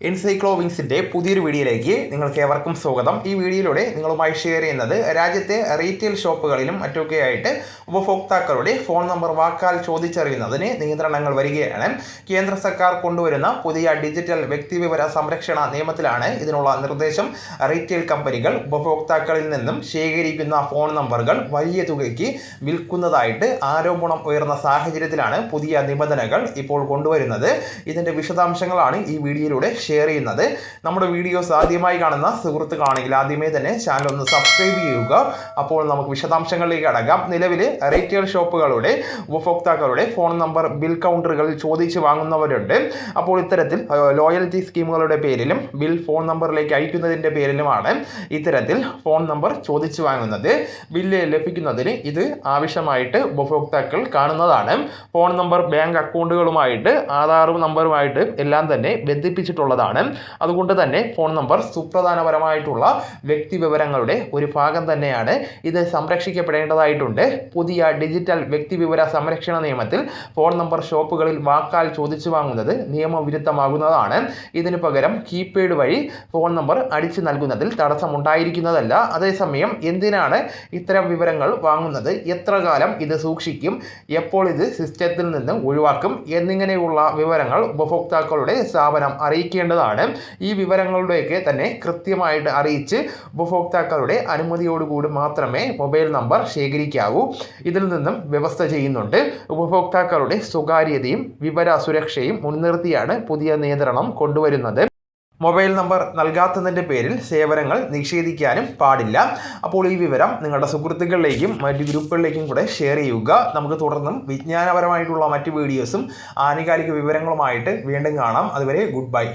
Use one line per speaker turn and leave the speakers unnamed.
എൻസൈക്ലോവിങ്സിന്റെ പുതിയൊരു വീഡിയോയിലേക്ക് നിങ്ങൾക്ക് ഏവർക്കും സ്വാഗതം. ഈ വീഡിയോയിലൂടെ നിങ്ങളുമായി ഷെയർ ചെയ്യുന്നത് രാജ്യത്തെ റീറ്റെയിൽ ഷോപ്പുകളിലും മറ്റൊക്കെ ആയിട്ട് ഉപഭോക്താക്കളുടെ ഫോൺ നമ്പർ വാക്കാൽ ചോദിച്ചറിയുന്നതിന് നിയന്ത്രണങ്ങൾ വരികയാണ്. കേന്ദ്ര സർക്കാർ കൊണ്ടുവരുന്ന പുതിയ ഡിജിറ്റൽ വ്യക്തിവിവര സംരക്ഷണ നിയമത്തിലാണ് ഇതിനുള്ള നിർദ്ദേശം. റീറ്റെയിൽ കമ്പനികൾ ഉപഭോക്താക്കളിൽ നിന്നും ശേഖരിക്കുന്ന ഫോൺ നമ്പറുകൾ വലിയ തുകയ്ക്ക് വിൽക്കുന്നതായിട്ട് ആരോപണം ഉയർന്ന സാഹചര്യത്തിലാണ് പുതിയ നിബന്ധനകൾ ഇപ്പോൾ കൊണ്ടുവരുന്നത്. ഇതിന്റെ വിശദാംശങ്ങളാണ് ഈ വീഡിയോയിലൂടെ ഷെയർ ചെയ്യുന്നത്. നമ്മുടെ വീഡിയോസ് ആദ്യമായി കാണുന്ന സുഹൃത്തുക്കളാണെങ്കിൽ ആദ്യമേ തന്നെ ചാനൽ ഒന്ന് സബ്സ്ക്രൈബ് ചെയ്യുക. അപ്പോൾ നമുക്ക് വിശദാംശങ്ങളിലേക്ക് അടങ്ങാം നിലവിൽ റീറ്റെയിൽ ഷോപ്പുകളുടെ ഉപഭോക്താക്കളുടെ ഫോൺ നമ്പർ ബിൽ കൗണ്ടറുകളിൽ ചോദിച്ച് വാങ്ങുന്നവരുണ്ട്. അപ്പോൾ ഇത്തരത്തിൽ ലോയൽറ്റി സ്കീമുകളുടെ പേരിലും ബിൽ ഫോൺ നമ്പറിലേക്ക് അയക്കുന്നതിന്റെ പേരിലുമാണ് ഇത്തരത്തിൽ ഫോൺ നമ്പർ ചോദിച്ചു വാങ്ങുന്നത്. ബില്ല് ലഭിക്കുന്നതിന് ഇത് ആവശ്യമായിട്ട് ഉപഭോക്താക്കൾ കാണുന്നതാണ്. ഫോൺ നമ്പർ ബാങ്ക് അക്കൗണ്ടുകളുമായിട്ട് ആധാറും നമ്പറുമായിട്ട് എല്ലാം തന്നെ ബന്ധിപ്പിച്ചിട്ടുള്ളതാണ് അതുകൊണ്ട് തന്നെ ഫോൺ നമ്പർ സുപ്രധാനപരമായിട്ടുള്ള വ്യക്തി വിവരങ്ങളുടെ ഒരു ഭാഗം തന്നെയാണ്. ഇത് സംരക്ഷിക്കപ്പെടേണ്ടതായിട്ടുണ്ട്. പുതിയ ഡിജിറ്റൽ വ്യക്തി വിവര സംരക്ഷണ നിയമത്തിൽ ഫോൺ നമ്പർ ഷോപ്പുകളിൽ വാക്കാൽ ചോദിച്ചു വാങ്ങുന്നത് നിയമവിരുദ്ധമാകുന്നതാണ്. ഇതിനു പകരം കീപാഡ് വഴി ഫോൺ നമ്പർ അടിച്ചു നൽകുന്നതിൽ തടസ്സമുണ്ടായിരിക്കുന്നതല്ല. അതേസമയം എന്തിനാണ് ഇത്തരം വിവരങ്ങൾ വാങ്ങുന്നത്? എത്ര കാലം ഇത് സൂക്ഷിക്കും? എപ്പോൾ ഇത് സിസ്റ്റത്തിൽ നിന്ന് ഒഴിവാക്കും? എന്നിങ്ങനെയുള്ള വിവരങ്ങൾ ഉപഭോക്താക്കളുടെ സ്ഥാപനം അറിയിക്കേണ്ടതാണ് ഈ വിവരങ്ങളുടെയൊക്കെ തന്നെ കൃത്യമായിട്ട് അറിയിച്ച് ഉപഭോക്താക്കളുടെ അനുമതിയോടുകൂടി മാത്രമേ മൊബൈൽ നമ്പർ ശേഖരിക്കാവൂ. ഇതിൽ നിന്നും വ്യവസ്ഥ ചെയ്യുന്നുണ്ട്. ഉപഭോക്താക്കളുടെ സ്വകാര്യതയും വിവര സുരക്ഷയും മുൻനിർത്തിയാണ് പുതിയ നിയന്ത്രണം കൊണ്ടുവരുന്നത്. മൊബൈൽ നമ്പർ നൽകാത്തതിന്റെ പേരിൽ സേവനങ്ങൾ നിഷേധിക്കാനും പാടില്ല. അപ്പോൾ ഈ വിവരം നിങ്ങളുടെ സുഹൃത്തുക്കളിലേക്കും മറ്റ് ഗ്രൂപ്പുകളിലേക്കും കൂടെ ഷെയർ ചെയ്യുക. നമുക്ക് തുടർന്നും വിജ്ഞാനപരമായിട്ടുള്ള മറ്റ് വീഡിയോസും ആനുകാലിക വിവരങ്ങളുമായിട്ട് വീണ്ടും കാണാം. അതുവരെ ഗുഡ് ബൈ.